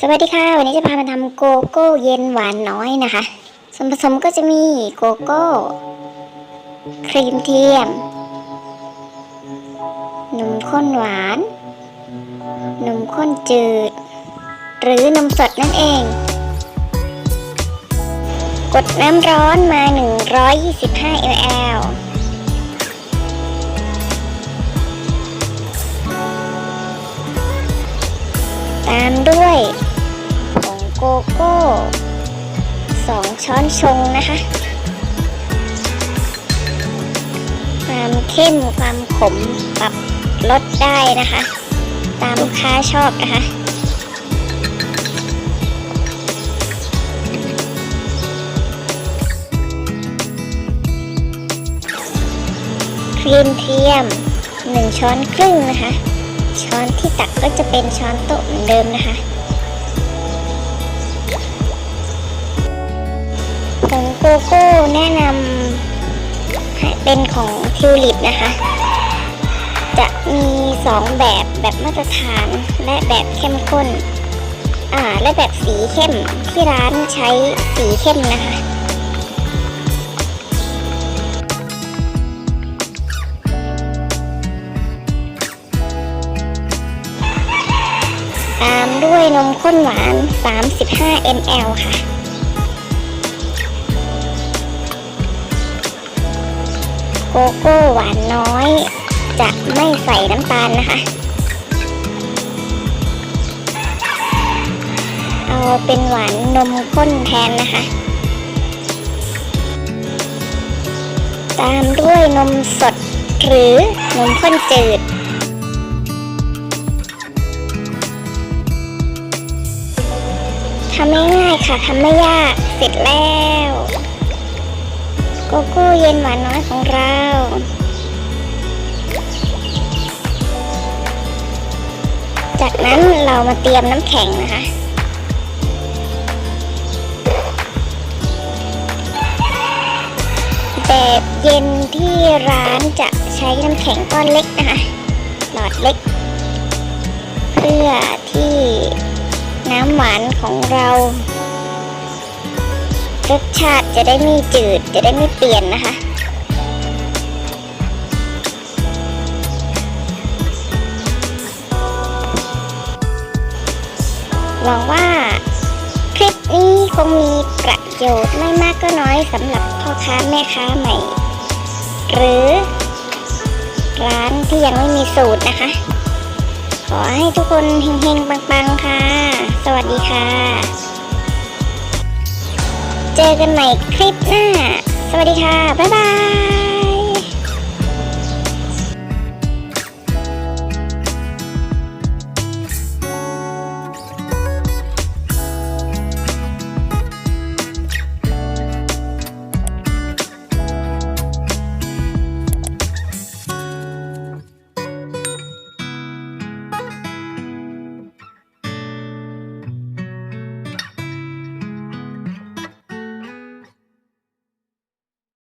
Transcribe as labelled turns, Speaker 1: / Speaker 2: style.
Speaker 1: สวัสดีค่ะ วันนี้จะพามาทำโกโก้เย็นหวานน้อยนะคะ ส่วนผสมก็จะมีโกโก้ ครีมเทียมนมข้นหวานนมข้นจืด หรือนมสดนั่นเอง กดน้ำร้อนมา 125 ml ตามด้วย โกโก้2ช้อนชงนะคะ ความเข้มความขมปรับลดได้นะคะ ตามลูกค้าชอบนะคะครีมเทียม1ช้อนครึ่งนะคะ ช้อนที่ตักก็จะเป็นช้อนโต๊ะเหมือนเดิมนะคะ โกโก้แนะนำเป็นของทิวลิปนะคะ จะมีสองแบบแบบมาตรฐานและแบบเข้มข้น อ่า และแบบสีเข้มที่ร้านใช้สีเข้มนะคะตามด้วยนมข้นหวาน 35 ml ค่ะ โก้หวานน้อย จะไม่ใส่น้ำตาลนะคะ เอาเป็นหวานนมข้นแทนนะคะ ตามด้วยนมสดหรือนมข้นจืดทำง่ายๆค่ะทำไม่ยากเสร็จแล้ว โกโก้เย็นหวานน้อยของเรา จากนั้นเรามาเตรียมน้ำแข็งนะคะ แบบเย็นที่ร้านจะใช้น้ำแข็งก้อนเล็กนะคะ หลอดเล็ก เพื่อที่น้ำหวานของเรารสชาติ จะได้ไม่จืดจะได้ไม่เปลี่ยนนะคะ หวังว่าคลิปนี้คงมีประโยชน์ไม่มากก็น้อยสำหรับพ่อค้าแม่ค้าใหม่ หรือ ร้านที่ยังไม่มีสูตรนะคะ ขอให้ทุกคนเฮงๆปังๆค่ะ สวัสดีค่ะ เจอกันใหม่คลิปหน้า สวัสดีค่ะ บ๊ายบาย